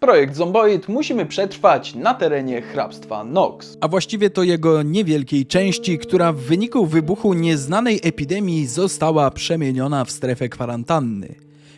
Projekt Zomboid musimy przetrwać na terenie hrabstwa Nox. a właściwie to jego niewielkiej części, która w wyniku wybuchu nieznanej epidemii została przemieniona w strefę kwarantanny.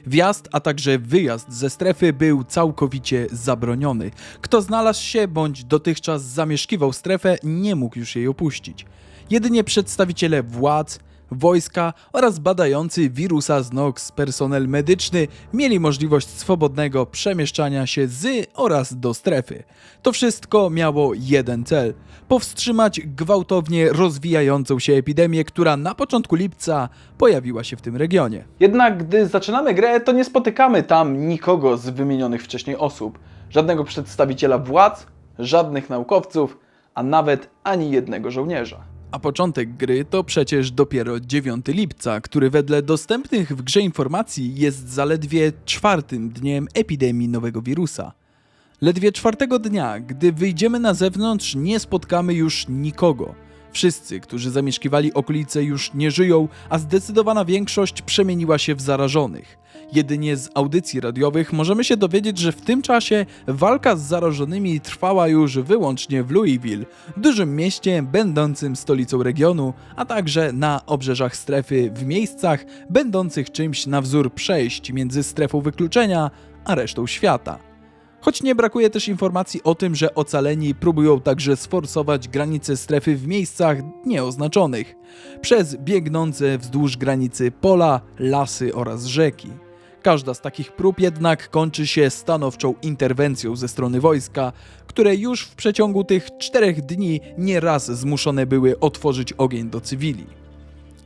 Wjazd, a także wyjazd ze strefy był całkowicie zabroniony. Kto znalazł się bądź dotychczas zamieszkiwał strefę, nie mógł już jej opuścić. Jedynie przedstawiciele władz, wojska oraz badający wirusa z Nox personel medyczny mieli możliwość swobodnego przemieszczania się z oraz do strefy. To wszystko miało jeden cel: powstrzymać gwałtownie rozwijającą się epidemię, która na początku lipca pojawiła się w tym regionie. Jednak gdy zaczynamy grę, to nie spotykamy tam nikogo z wymienionych wcześniej osób. Żadnego przedstawiciela władz, żadnych naukowców, a nawet ani jednego żołnierza. A początek gry to przecież dopiero 9 lipca, który wedle dostępnych w grze informacji jest zaledwie czwartym dniem epidemii nowego wirusa. Ledwie czwartego dnia, gdy wyjdziemy na zewnątrz, nie spotkamy już nikogo. Wszyscy, którzy zamieszkiwali okolice, już nie żyją, a zdecydowana większość przemieniła się w zarażonych. Jedynie z audycji radiowych możemy się dowiedzieć, że w tym czasie walka z zarażonymi trwała już wyłącznie w Louisville, dużym mieście będącym stolicą regionu, a także na obrzeżach strefy w miejscach będących czymś na wzór przejść między strefą wykluczenia a resztą świata. Choć nie brakuje też informacji o tym, że ocaleni próbują także sforsować granice strefy w miejscach nieoznaczonych, przez biegnące wzdłuż granicy pola, lasy oraz rzeki. Każda z takich prób jednak kończy się stanowczą interwencją ze strony wojska, które już w przeciągu tych czterech dni nieraz zmuszone były otworzyć ogień do cywili.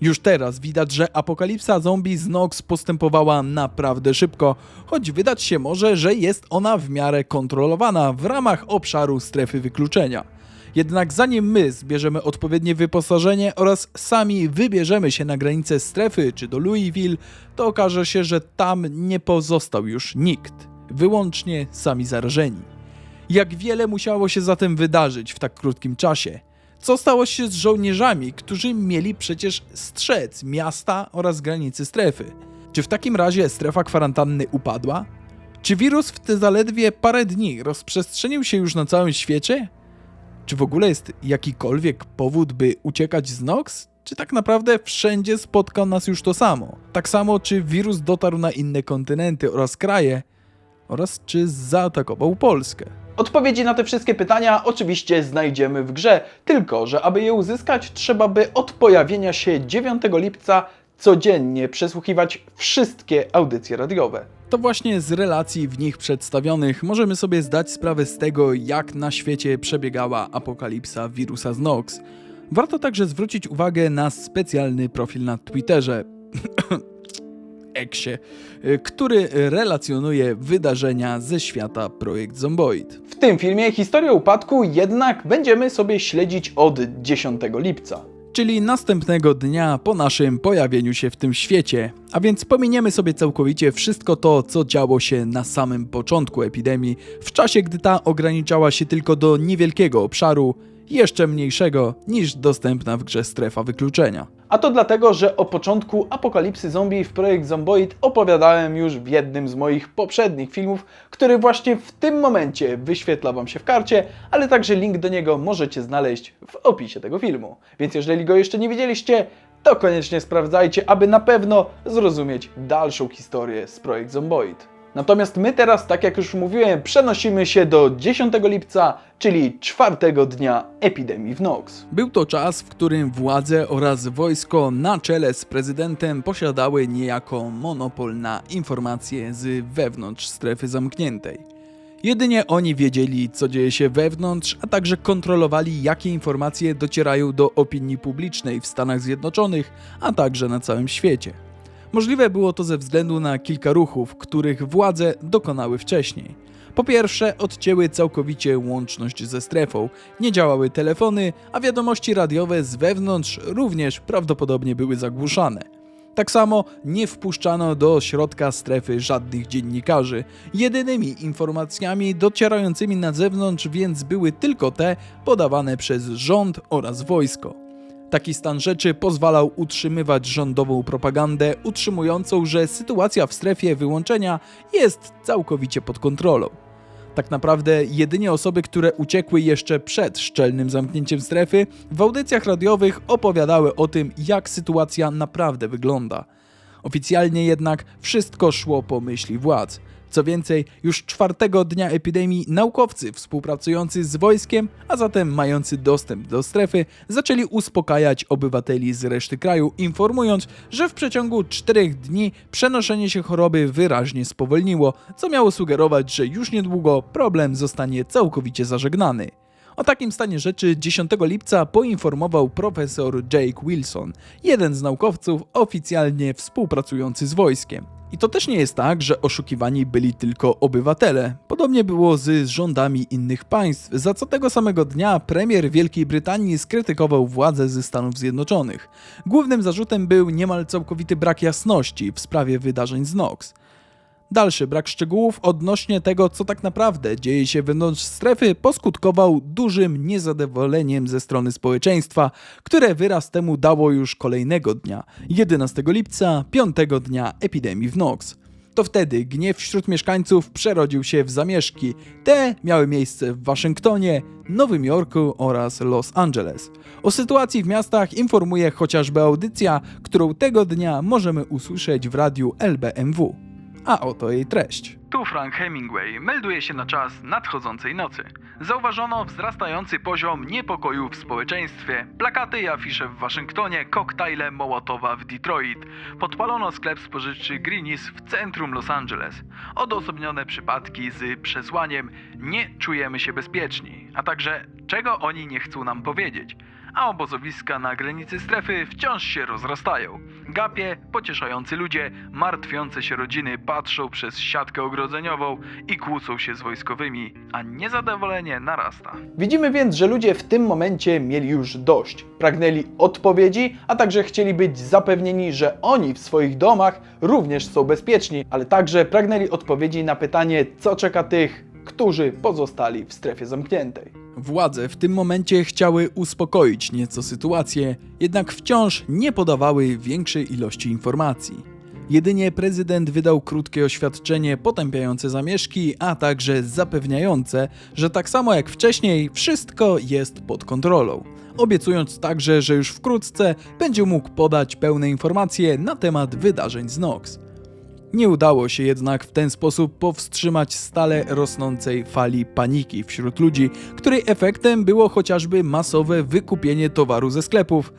Już teraz widać, że apokalipsa zombie z Nox postępowała naprawdę szybko, choć wydać się może, że jest ona w miarę kontrolowana w ramach obszaru strefy wykluczenia. Jednak zanim my zbierzemy odpowiednie wyposażenie oraz sami wybierzemy się na granicę strefy czy do Louisville, to okaże się, że tam nie pozostał już nikt, wyłącznie sami zarażeni. Jak wiele musiało się zatem wydarzyć w tak krótkim czasie? Co stało się z żołnierzami, którzy mieli przecież strzec miasta oraz granicy strefy? Czy w takim razie strefa kwarantanny upadła? Czy wirus w te zaledwie parę dni rozprzestrzenił się już na całym świecie? Czy w ogóle jest jakikolwiek powód, by uciekać z Nox? Czy tak naprawdę wszędzie spotka nas już to samo? Tak samo, czy wirus dotarł na inne kontynenty oraz kraje? Oraz czy zaatakował Polskę? Odpowiedzi na te wszystkie pytania oczywiście znajdziemy w grze, tylko że aby je uzyskać, trzeba by od pojawienia się 9 lipca codziennie przesłuchiwać wszystkie audycje radiowe. To właśnie z relacji w nich przedstawionych możemy sobie zdać sprawę z tego, jak na świecie przebiegała apokalipsa wirusa z Nox. Warto także zwrócić uwagę na specjalny profil na Twitterze. Eksie, który relacjonuje wydarzenia ze świata Projekt Zomboid. W tym filmie historię upadku jednak będziemy sobie śledzić od 10 lipca. czyli następnego dnia po naszym pojawieniu się w tym świecie. A więc pominiemy sobie całkowicie wszystko to, co działo się na samym początku epidemii, w czasie gdy ta ograniczała się tylko do niewielkiego obszaru, jeszcze mniejszego niż dostępna w grze strefa wykluczenia. A to dlatego, że o początku apokalipsy zombie w projekt Zomboid opowiadałem już w jednym z moich poprzednich filmów, który właśnie w tym momencie wyświetla Wam się w karcie, ale także link do niego możecie znaleźć w opisie tego filmu. Więc jeżeli go jeszcze nie widzieliście, to koniecznie sprawdzajcie, aby na pewno zrozumieć dalszą historię z projekt Zomboid. Natomiast my teraz, tak jak już mówiłem, przenosimy się do 10 lipca, czyli czwartego dnia epidemii w Nox. Był to czas, w którym władze oraz wojsko na czele z prezydentem posiadały niejako monopol na informacje z wewnątrz strefy zamkniętej. Jedynie oni wiedzieli, co dzieje się wewnątrz, a także kontrolowali, jakie informacje docierają do opinii publicznej w Stanach Zjednoczonych, a także na całym świecie. Możliwe było to ze względu na kilka ruchów, których władze dokonały wcześniej. Po pierwsze, odcięły całkowicie łączność ze strefą, nie działały telefony, a wiadomości radiowe z wewnątrz również prawdopodobnie były zagłuszane. Tak samo nie wpuszczano do środka strefy żadnych dziennikarzy. Jedynymi informacjami docierającymi na zewnątrz więc były tylko te podawane przez rząd oraz wojsko. Taki stan rzeczy pozwalał utrzymywać rządową propagandę, utrzymującą, że sytuacja w strefie wyłączenia jest całkowicie pod kontrolą. Tak naprawdę jedynie osoby, które uciekły jeszcze przed szczelnym zamknięciem strefy, w audycjach radiowych opowiadały o tym, jak sytuacja naprawdę wygląda. Oficjalnie jednak wszystko szło po myśli władz. Co więcej, już czwartego dnia epidemii naukowcy współpracujący z wojskiem, a zatem mający dostęp do strefy, zaczęli uspokajać obywateli z reszty kraju, informując, że w przeciągu czterech dni przenoszenie się choroby wyraźnie spowolniło, co miało sugerować, że już niedługo problem zostanie całkowicie zażegnany. O takim stanie rzeczy 10 lipca poinformował profesor Jake Wilson, jeden z naukowców oficjalnie współpracujący z wojskiem. I to też nie jest tak, że oszukiwani byli tylko obywatele. Podobnie było z rządami innych państw, za co tego samego dnia premier Wielkiej Brytanii skrytykował władze ze Stanów Zjednoczonych. Głównym zarzutem był niemal całkowity brak jasności w sprawie wydarzeń z Nox. Dalszy brak szczegółów odnośnie tego, co tak naprawdę dzieje się wewnątrz strefy, poskutkował dużym niezadowoleniem ze strony społeczeństwa, które wyraz temu dało już kolejnego dnia, 11 lipca, piątego dnia epidemii w Nox. To wtedy gniew wśród mieszkańców przerodził się w zamieszki. Te miały miejsce w Waszyngtonie, Nowym Jorku oraz Los Angeles. O sytuacji w miastach informuje chociażby audycja, którą tego dnia możemy usłyszeć w radiu LBMW. A oto jej treść. Tu Frank Hemingway melduje się na czas nadchodzącej nocy. Zauważono wzrastający poziom niepokoju w społeczeństwie. Plakaty i afisze w Waszyngtonie, koktajle Mołotowa w Detroit. Podpalono sklep spożywczy Greenis w centrum Los Angeles. Odosobnione przypadki z przesłaniem nie czujemy się bezpieczni, a także czego oni nie chcą nam powiedzieć a obozowiska na granicy strefy wciąż się rozrastają. Gapie, pocieszający ludzie, martwiące się rodziny patrzą przez siatkę ogrodzeniową i kłócą się z wojskowymi, a niezadowolenie narasta. Widzimy więc, że ludzie w tym momencie mieli już dość. Pragnęli odpowiedzi, a także chcieli być zapewnieni, że oni w swoich domach również są bezpieczni, ale także pragnęli odpowiedzi na pytanie, co czeka tych, którzy pozostali w strefie zamkniętej. Władze w tym momencie chciały uspokoić nieco sytuację, jednak wciąż nie podawały większej ilości informacji. Jedynie prezydent wydał krótkie oświadczenie potępiające zamieszki, a także zapewniające, że tak samo jak wcześniej wszystko jest pod kontrolą. Obiecując także, że już wkrótce będzie mógł podać pełne informacje na temat wydarzeń z Nox. Nie udało się jednak w ten sposób powstrzymać stale rosnącej fali paniki wśród ludzi, której efektem było chociażby masowe wykupienie towaru ze sklepów,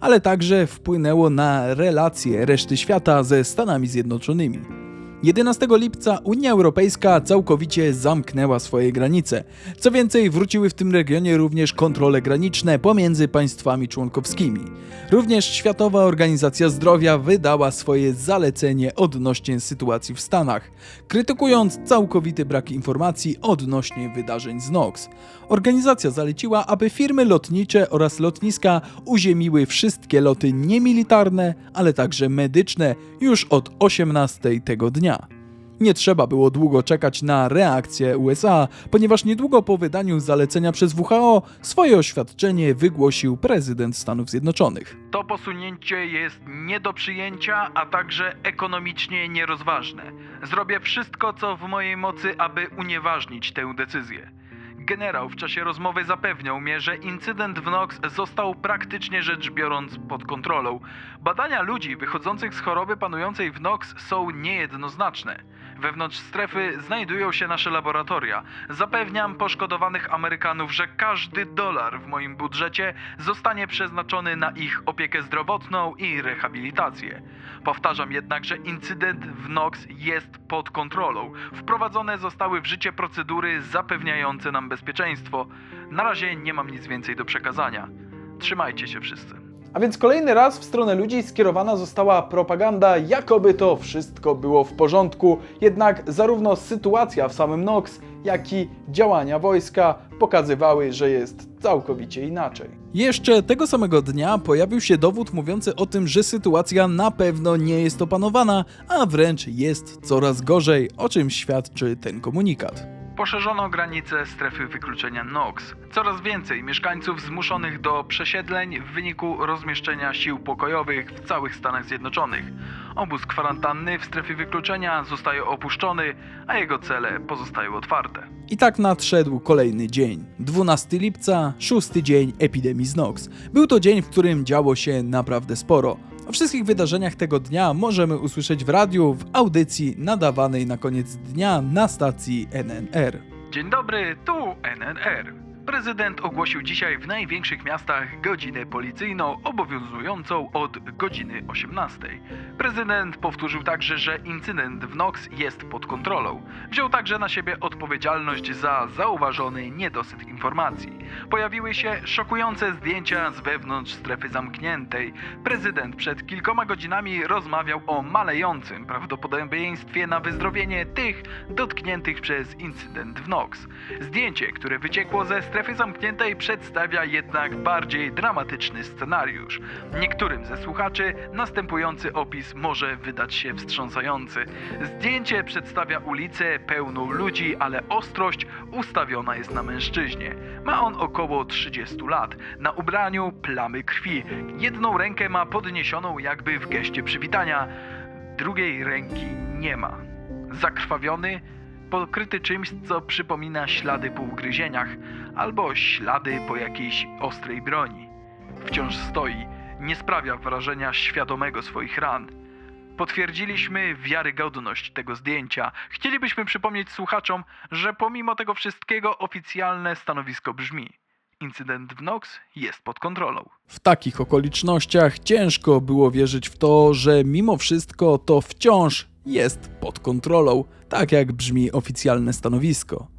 ale także wpłynęło na relacje reszty świata ze Stanami Zjednoczonymi. 11 lipca Unia Europejska całkowicie zamknęła swoje granice. Co więcej, wróciły w tym regionie również kontrole graniczne pomiędzy państwami członkowskimi. Również Światowa Organizacja Zdrowia wydała swoje zalecenie odnośnie sytuacji w Stanach, krytykując całkowity brak informacji odnośnie wydarzeń z Nox. Organizacja zaleciła, aby firmy lotnicze oraz lotniska uziemiły wszystkie loty niemilitarne, ale także medyczne już od 18 tego dnia. Nie trzeba było długo czekać na reakcję USA, ponieważ niedługo po wydaniu zalecenia przez WHO swoje oświadczenie wygłosił prezydent Stanów Zjednoczonych. To posunięcie jest nie do przyjęcia, a także ekonomicznie nierozważne. Zrobię wszystko, co w mojej mocy, aby unieważnić tę decyzję. Generał w czasie rozmowy zapewniał mnie, że incydent w Nox został praktycznie rzecz biorąc pod kontrolą. Badania ludzi wychodzących z choroby panującej w Nox są niejednoznaczne. Wewnątrz strefy znajdują się nasze laboratoria. Zapewniam poszkodowanych Amerykanów, że każdy dolar w moim budżecie zostanie przeznaczony na ich opiekę zdrowotną i rehabilitację. Powtarzam jednak, że incydent w Nox jest pod kontrolą. Wprowadzone zostały w życie procedury zapewniające nam bezpieczeństwo. Na razie nie mam nic więcej do przekazania. Trzymajcie się wszyscy. A więc kolejny raz w stronę ludzi skierowana została propaganda, jakoby to wszystko było w porządku, jednak zarówno sytuacja w samym Nox, jak i działania wojska pokazywały, że jest całkowicie inaczej. Jeszcze tego samego dnia pojawił się dowód mówiący o tym, że sytuacja na pewno nie jest opanowana, a wręcz jest coraz gorzej, o czym świadczy ten komunikat. Poszerzono granice strefy wykluczenia NOx. Coraz więcej mieszkańców zmuszonych do przesiedleń w wyniku rozmieszczenia sił pokojowych w całych Stanach Zjednoczonych. Obóz kwarantanny w strefie wykluczenia zostaje opuszczony, a jego cele pozostają otwarte. I tak nadszedł kolejny dzień. 12 lipca, szósty dzień epidemii z NOx. Był to dzień, w którym działo się naprawdę sporo. O wszystkich wydarzeniach tego dnia możemy usłyszeć w radiu, w audycji nadawanej na koniec dnia na stacji NNR. Dzień dobry, tu NNR. Prezydent ogłosił dzisiaj w największych miastach godzinę policyjną obowiązującą od godziny 18. Prezydent powtórzył także, że incydent w Nox jest pod kontrolą. Wziął także na siebie odpowiedzialność za zauważony niedosyt informacji. Pojawiły się szokujące zdjęcia z wewnątrz strefy zamkniętej. Prezydent przed kilkoma godzinami rozmawiał o malejącym prawdopodobieństwie na wyzdrowienie tych dotkniętych przez incydent w Nox. Zdjęcie, które wyciekło ze strefy zamkniętej przedstawia jednak bardziej dramatyczny scenariusz. Niektórym ze słuchaczy następujący opis może wydać się wstrząsający. Zdjęcie przedstawia ulicę pełną ludzi, ale ostrość ustawiona jest na mężczyźnie. Ma on około 30 lat. Na ubraniu plamy krwi. Jedną rękę ma podniesioną jakby w geście przywitania, drugiej ręki nie ma. Zakrwawiony, pokryty czymś, co przypomina ślady po ugryzieniach albo ślady po jakiejś ostrej broni. Wciąż stoi, nie sprawia wrażenia świadomego swoich ran. Potwierdziliśmy wiarygodność tego zdjęcia. Chcielibyśmy przypomnieć słuchaczom, że pomimo tego wszystkiego oficjalne stanowisko brzmi: incydent w Nox jest pod kontrolą. W takich okolicznościach ciężko było wierzyć w to, że mimo wszystko to wciąż jest pod kontrolą, tak jak brzmi oficjalne stanowisko.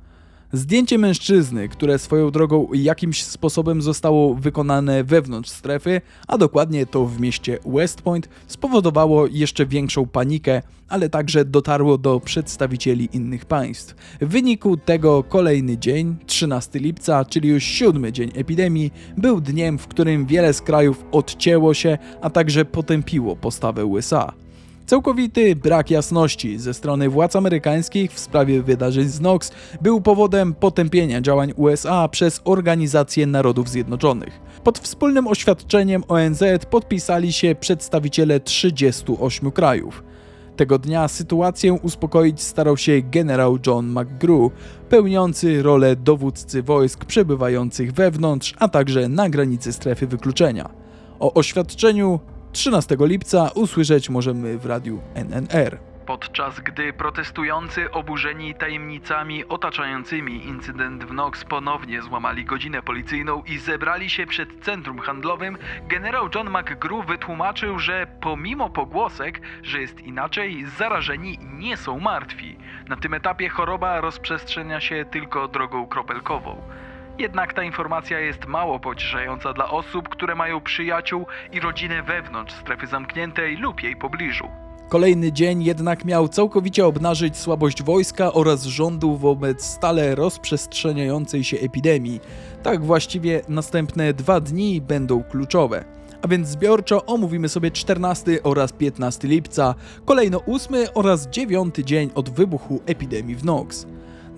Zdjęcie mężczyzny, które swoją drogą jakimś sposobem zostało wykonane wewnątrz strefy, a dokładnie to w mieście West Point, spowodowało jeszcze większą panikę, ale także dotarło do przedstawicieli innych państw. W wyniku tego kolejny dzień, 13 lipca, czyli już siódmy dzień epidemii, był dniem, w którym wiele z krajów odcięło się, a także potępiło postawę USA. Całkowity brak jasności ze strony władz amerykańskich w sprawie wydarzeń z Nox był powodem potępienia działań USA przez Organizację Narodów Zjednoczonych. Pod wspólnym oświadczeniem ONZ podpisali się przedstawiciele 38 krajów. Tego dnia sytuację uspokoić starał się generał John McGrew, pełniący rolę dowódcy wojsk przebywających wewnątrz, a także na granicy strefy wykluczenia. O oświadczeniu 13 lipca usłyszeć możemy w radiu NNR. Podczas gdy protestujący oburzeni tajemnicami otaczającymi incydent w Nox ponownie złamali godzinę policyjną i zebrali się przed centrum handlowym, generał John McGrew wytłumaczył, że pomimo pogłosek, że jest inaczej, zarażeni nie są martwi. Na tym etapie choroba rozprzestrzenia się tylko drogą kropelkową. Jednak ta informacja jest mało pocieszająca dla osób, które mają przyjaciół i rodzinę wewnątrz strefy zamkniętej lub jej pobliżu. Kolejny dzień jednak miał całkowicie obnażyć słabość wojska oraz rządu wobec stale rozprzestrzeniającej się epidemii. Tak właściwie następne dwa dni będą kluczowe. A więc zbiorczo omówimy sobie 14 oraz 15 lipca, kolejno 8 oraz 9 dzień od wybuchu epidemii w Nox.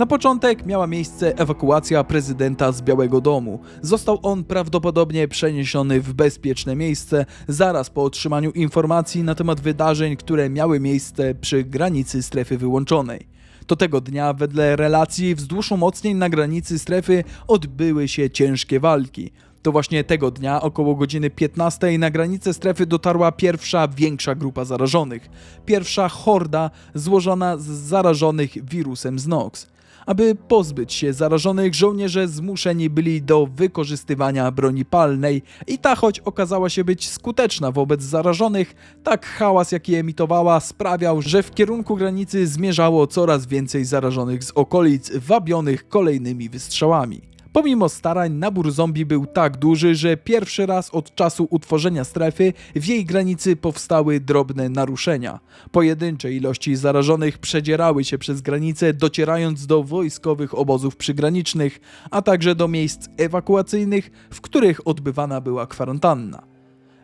Na początek miała miejsce ewakuacja prezydenta z Białego Domu. Został on prawdopodobnie przeniesiony w bezpieczne miejsce zaraz po otrzymaniu informacji na temat wydarzeń, które miały miejsce przy granicy strefy wyłączonej. To tego dnia, wedle relacji wzdłuż umocnień na granicy strefy odbyły się ciężkie walki. To właśnie tego dnia, około godziny 15, na granicę strefy dotarła pierwsza większa grupa zarażonych. Pierwsza horda złożona z zarażonych wirusem z Nox. Aby pozbyć się zarażonych, żołnierze zmuszeni byli do wykorzystywania broni palnej i ta choć okazała się być skuteczna wobec zarażonych, tak hałas jaki emitowała sprawiał, że w kierunku granicy zmierzało coraz więcej zarażonych z okolic, wabionych kolejnymi wystrzałami. Pomimo starań, nabór zombie był tak duży, że pierwszy raz od czasu utworzenia strefy w jej granicy powstały drobne naruszenia. Pojedyncze ilości zarażonych przedzierały się przez granicę, docierając do wojskowych obozów przygranicznych, a także do miejsc ewakuacyjnych, w których odbywana była kwarantanna.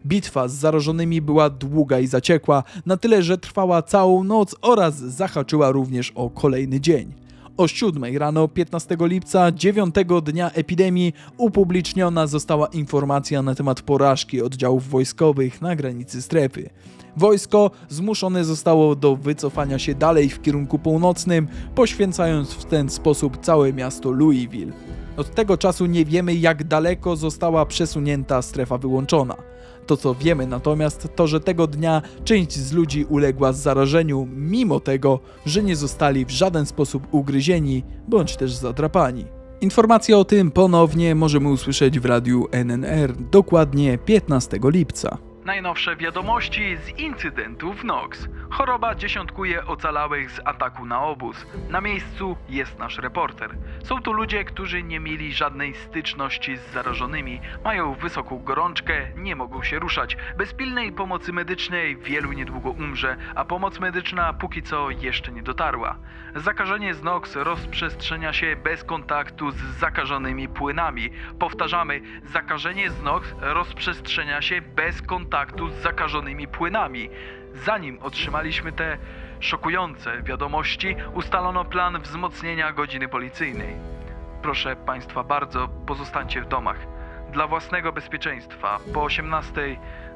Bitwa z zarażonymi była długa i zaciekła, na tyle, że trwała całą noc oraz zahaczyła również o kolejny dzień. O 7 rano 15 lipca, 9 dnia epidemii, upubliczniona została informacja na temat porażki oddziałów wojskowych na granicy strefy. Wojsko zmuszone zostało do wycofania się dalej w kierunku północnym, poświęcając w ten sposób całe miasto Louisville. Od tego czasu nie wiemy, jak daleko została przesunięta strefa wyłączona. To, co wiemy natomiast, to, że tego dnia część z ludzi uległa zarażeniu, mimo tego, że nie zostali w żaden sposób ugryzieni bądź też zadrapani. Informacje o tym ponownie możemy usłyszeć w radiu NNR dokładnie 15 lipca. Najnowsze wiadomości z incydentu w Nox. Choroba dziesiątkuje ocalałych z ataku na obóz. Na miejscu jest nasz reporter. Są tu ludzie, którzy nie mieli żadnej styczności z zarażonymi, mają wysoką gorączkę, nie mogą się ruszać. Bez pilnej pomocy medycznej wielu niedługo umrze, a pomoc medyczna póki co jeszcze nie dotarła. Zakażenie z NOx rozprzestrzenia się bez kontaktu z zakażonymi płynami. Powtarzamy, zakażenie z NOx rozprzestrzenia się bez kontaktu z zakażonymi płynami. Zanim otrzymaliśmy te szokujące wiadomości, ustalono plan wzmocnienia godziny policyjnej. Proszę Państwa bardzo, pozostańcie w domach. Dla własnego bezpieczeństwa po 18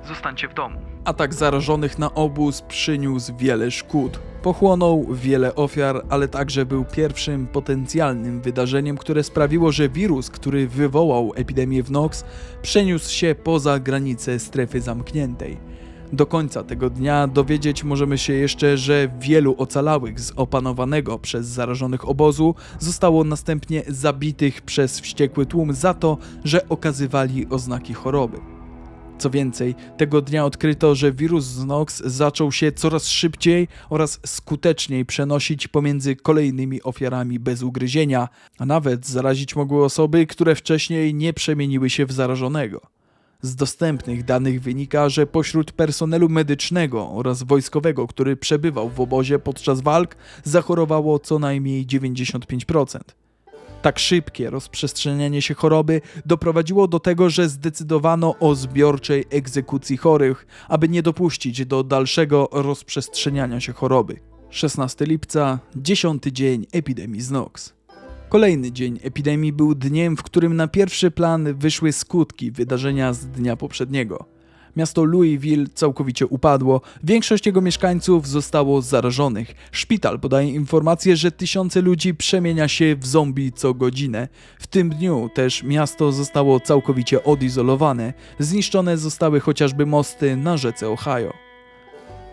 zostańcie w domu. Atak zarażonych na obóz przyniósł wiele szkód. Pochłonął wiele ofiar, ale także był pierwszym potencjalnym wydarzeniem, które sprawiło, że wirus, który wywołał epidemię w Nox, przeniósł się poza granice strefy zamkniętej. Do końca tego dnia dowiedzieć możemy się jeszcze, że wielu ocalałych z opanowanego przez zarażonych obozu zostało następnie zabitych przez wściekły tłum za to, że okazywali oznaki choroby. Co więcej, tego dnia odkryto, że wirus z Nox zaczął się coraz szybciej oraz skuteczniej przenosić pomiędzy kolejnymi ofiarami bez ugryzienia, a nawet zarazić mogły osoby, które wcześniej nie przemieniły się w zarażonego. Z dostępnych danych wynika, że pośród personelu medycznego oraz wojskowego, który przebywał w obozie podczas walk, zachorowało co najmniej 95%. Tak szybkie rozprzestrzenianie się choroby doprowadziło do tego, że zdecydowano o zbiorczej egzekucji chorych, aby nie dopuścić do dalszego rozprzestrzeniania się choroby. 16 lipca, 10 dzień epidemii z Nox. Kolejny dzień epidemii był dniem, w którym na pierwszy plan wyszły skutki wydarzenia z dnia poprzedniego. Miasto Louisville całkowicie upadło, większość jego mieszkańców zostało zarażonych. Szpital podaje informację, że tysiące ludzi przemienia się w zombie co godzinę. W tym dniu też miasto zostało całkowicie odizolowane, zniszczone zostały chociażby mosty na rzece Ohio.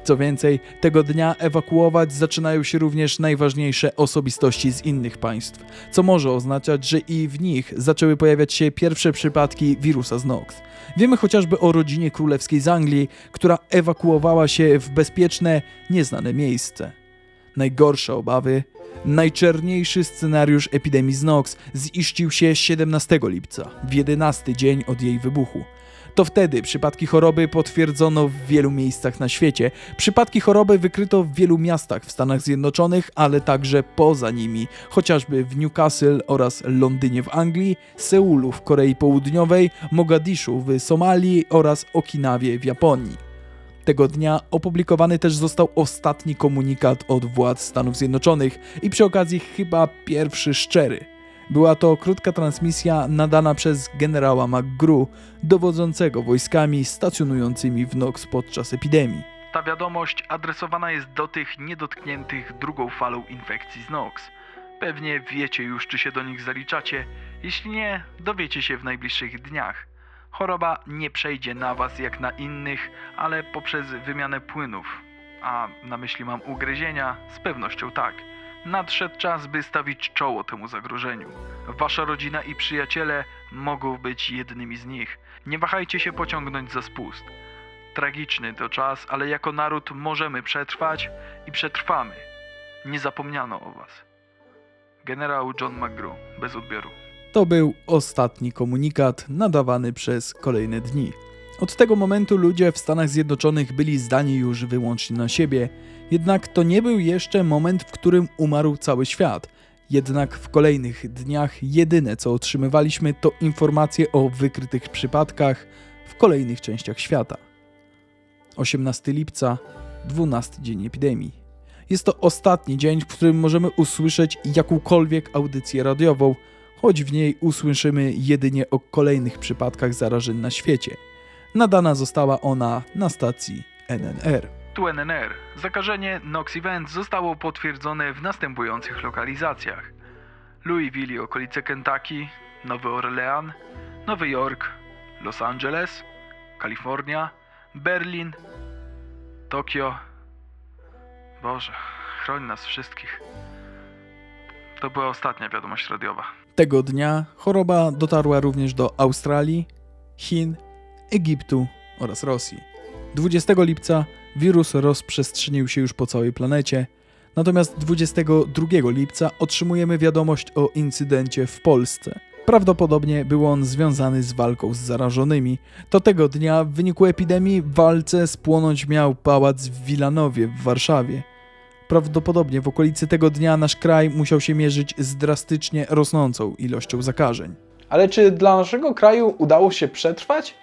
Co więcej, tego dnia ewakuować zaczynają się również najważniejsze osobistości z innych państw, co może oznaczać, że i w nich zaczęły pojawiać się pierwsze przypadki wirusa z Nox. Wiemy chociażby o rodzinie królewskiej z Anglii, która ewakuowała się w bezpieczne, nieznane miejsce. Najgorsze obawy, najczerniejszy scenariusz epidemii z Nox ziścił się 17 lipca, w 11 dzień od jej wybuchu. To wtedy przypadki choroby potwierdzono w wielu miejscach na świecie. Przypadki choroby wykryto w wielu miastach w Stanach Zjednoczonych, ale także poza nimi, chociażby w Newcastle oraz Londynie w Anglii, Seulu w Korei Południowej, Mogadiszu w Somalii oraz Okinawie w Japonii. Tego dnia opublikowany też został ostatni komunikat od władz Stanów Zjednoczonych i przy okazji chyba pierwszy szczery. Była to krótka transmisja nadana przez generała McGrew, dowodzącego wojskami stacjonującymi w Nox podczas epidemii. Ta wiadomość adresowana jest do tych niedotkniętych drugą falą infekcji z Nox. Pewnie wiecie już, czy się do nich zaliczacie. Jeśli nie, dowiecie się w najbliższych dniach. Choroba nie przejdzie na was jak na innych, ale poprzez wymianę płynów. A na myśli mam ugryzienia? Z pewnością tak. Nadszedł czas, by stawić czoło temu zagrożeniu. Wasza rodzina i przyjaciele mogą być jednymi z nich. Nie wahajcie się pociągnąć za spust. Tragiczny to czas, ale jako naród możemy przetrwać i przetrwamy. Nie zapomniano o was. Generał John McGrew, bez odbioru. To był ostatni komunikat nadawany przez kolejne dni. Od tego momentu ludzie w Stanach Zjednoczonych byli zdani już wyłącznie na siebie, jednak to nie był jeszcze moment, w którym umarł cały świat. Jednak w kolejnych dniach jedyne co otrzymywaliśmy to informacje o wykrytych przypadkach w kolejnych częściach świata. 18 lipca, 12 dzień epidemii. Jest to ostatni dzień, w którym możemy usłyszeć jakąkolwiek audycję radiową, choć w niej usłyszymy jedynie o kolejnych przypadkach zarażeń na świecie. Nadana została ona na stacji NNR. Tu NNR. Zakażenie Nox Event zostało potwierdzone w następujących lokalizacjach: Louisville okolice Kentucky, Nowy Orlean, Nowy Jork, Los Angeles, Kalifornia, Berlin, Tokio. Boże, chroń nas wszystkich. To była ostatnia wiadomość radiowa. Tego dnia choroba dotarła również do Australii, Chin, Egiptu oraz Rosji. 20 lipca wirus rozprzestrzenił się już po całej planecie, natomiast 22 lipca otrzymujemy wiadomość o incydencie w Polsce. Prawdopodobnie był on związany z walką z zarażonymi. To tego dnia w wyniku epidemii w walce spłonąć miał pałac w Wilanowie w Warszawie. Prawdopodobnie w okolicy tego dnia nasz kraj musiał się mierzyć z drastycznie rosnącą ilością zakażeń. Ale czy dla naszego kraju udało się przetrwać?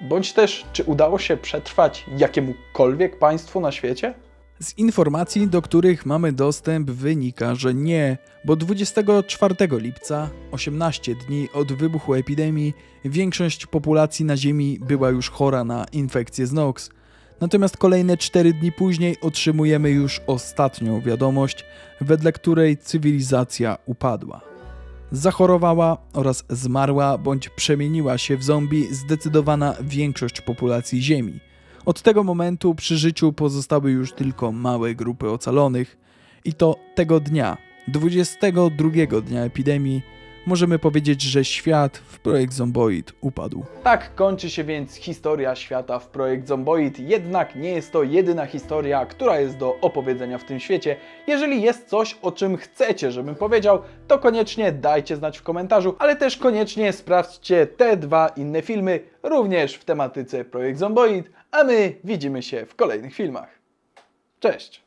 Bądź też, czy udało się przetrwać jakiemukolwiek państwu na świecie? Z informacji, do których mamy dostęp, wynika, że nie, bo 24 lipca, 18 dni od wybuchu epidemii, większość populacji na Ziemi była już chora na infekcję z NOx. Natomiast kolejne 4 dni później otrzymujemy już ostatnią wiadomość, wedle której cywilizacja upadła. Zachorowała oraz zmarła bądź przemieniła się w zombie zdecydowana większość populacji Ziemi. Od tego momentu przy życiu pozostały już tylko małe grupy ocalonych i to tego dnia, 22 dnia epidemii, możemy powiedzieć, że świat w projekt Zomboid upadł. Tak kończy się więc historia świata w projekt Zomboid, jednak nie jest to jedyna historia, która jest do opowiedzenia w tym świecie. Jeżeli jest coś, o czym chcecie, żebym powiedział, to koniecznie dajcie znać w komentarzu, ale też koniecznie sprawdźcie te dwa inne filmy, również w tematyce projekt Zomboid, a my widzimy się w kolejnych filmach. Cześć!